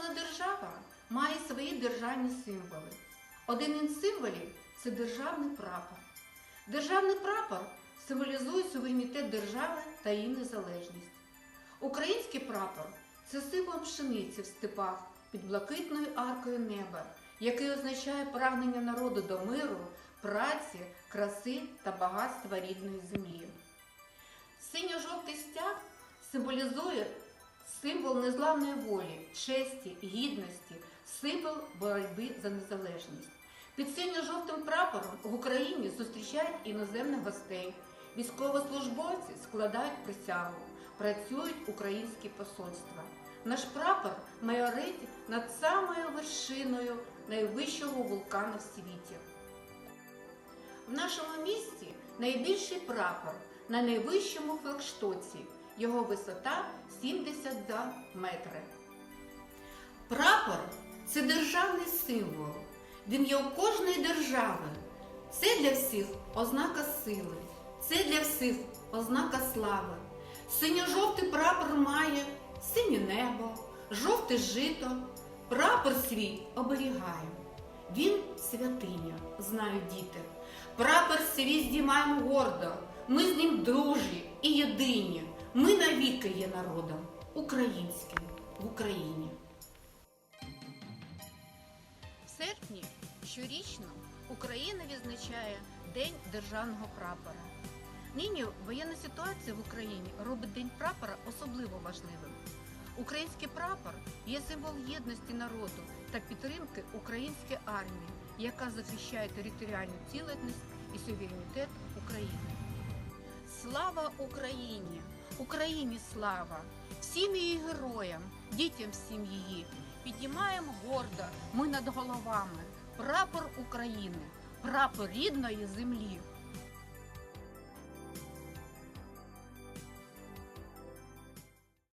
Кожна держава має свої державні символи. Один із символів це державний прапор. Державний прапор символізує суверенітет держави та її незалежність. Український прапор це символ пшениці в степах під блакитною аркою неба, який означає прагнення народу до миру, праці, краси та багатства рідної землі. Синьо-жовтий стяг символізує символ незламної волі, честі, гідності, символ боротьби за незалежність. Під синьо-жовтим прапором в Україні зустрічають іноземних гостей. Військовослужбовці складають присягу, працюють українські посольства. Наш прапор майорить над самою вершиною найвищого вулкану в світі. В нашому місті найбільший прапор на найвищому флагштоці. Його висота 72 метри. Прапор це державний символ. Він є у кожної держави. Це для всіх ознака сили, це для всіх ознака слави. Синьо-жовтий прапор має синє небо, жовте жито. Прапор свій оберігає. Він святиня, знають діти. Прапор свій здіймаємо гордо. Ми з ним дружі і єдині. Ми навіки є народом українським в Україні. В серпні щорічно Україна відзначає День державного прапора. Нині воєнна ситуація в Україні робить День прапора особливо важливим. Український прапор є символ єдності народу та підтримки української армії, яка захищає територіальну цілісність і суверенітет України. Слава Україні! Україні слава! Всім її героям, дітям всім її. Піднімаємо гордо ми над головами. Прапор України, прапор рідної землі.